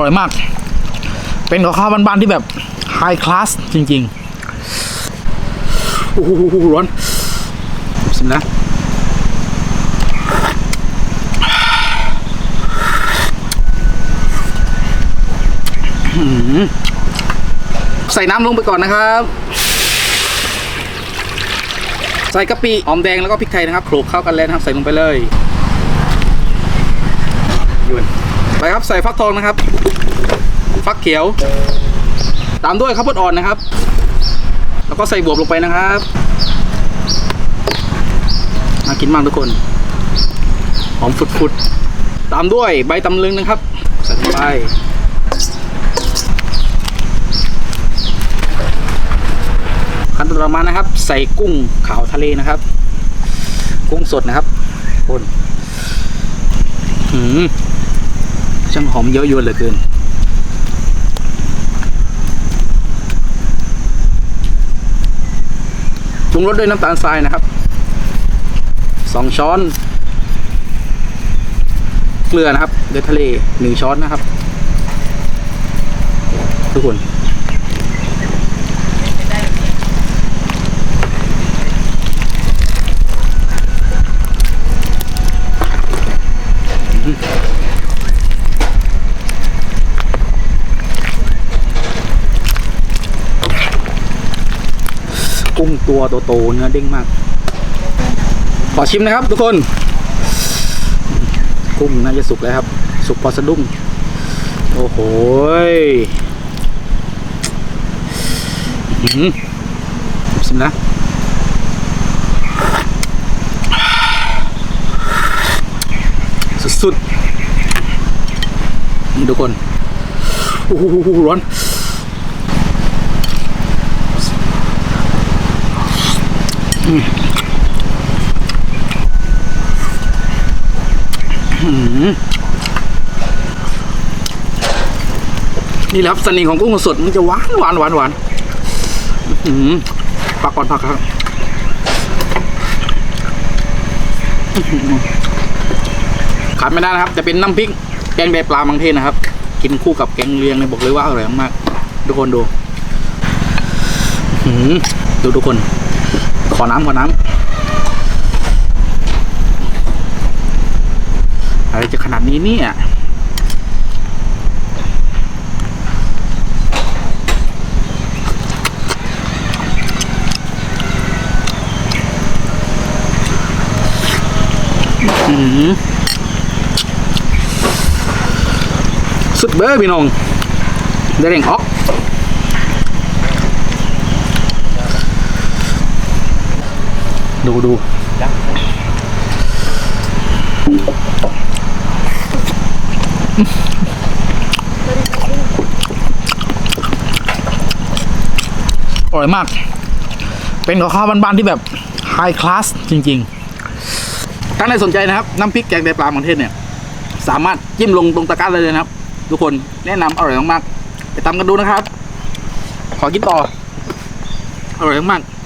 ร่อยมาก เป็นกับข้าวบ้านๆที่แบบไฮคลาสจริงๆ โอ้โหร้อนสิมนะใส่น้ำลงไปก่อนนะครับ ใส่กะปิหอมแดงแล้วก็พริกไทยนะครับโขลกเข้ากันแล้วนะครับ ใส่ลงไปเลยยวน ไปครับใส่ฟักทองนะครับ ฟักเขียว ตามด้วยข้าวโพดอ่อนนะครับ แล้วก็ใส่บวบลงไปนะครับมากินมากทุกคนหอมฟุดๆตามด้วยใบตำลึงนะครับใส่ลงไปขั้นตอนต่อมานะครับ ใส่กุ้งขาวทะเลนะครับ กุ้งสดนะครับคนหืม ช่างหอมเยอะยวนเหลือเกิน ปรุงรสด้วยน้ำตาลทรายนะครับ สองช้อน เกลือนะครับเดือทะเลหนึ่งช้อนนะครับ ทุกคน กุ้งตัวโตๆเนื้อเด้งมาก ขอชิมนะครับทุกคน กุ้งน่าจะสุกแล้วครับ สุกพอสะดุ้ง โอ้โหหือชิมนะสุดๆนี่ทุกคน โอ้โหร้อน นี่แหละครับเสน่ห์ของกุ้งสดมันจะหวานหวานหวานหวานหืมผักก่อนพักครับขาดไม่ได้นะครับ จะเป็นน้ำพริก แกงไตปลามังเทศนะครับ กินคู่กับแกงเลียงเนี่ยบอกเลยว่าอร่อยมาก ทุกคนดูหือดูทุกคน ขอน้ำขอน้ำอะไรจะขนาดนี้เนี่ยอื้อหือสุดเบอพี่น้องได้เร่งออก ดูดูอร่อยมาก เป็นกับข้าวบ้านๆที่แบบไฮคลาสจริงๆ ถ้าใครสนใจนะครับ น้ำพริกแกงไตปลาของเทศเนี่ย สามารถจิ้มลงตรงตะกร้าได้เลยนะครับ ทุกคนแนะนำอร่อยมากๆไปตามกันดูนะครับ ขอกินต่อ อร่อยมากๆ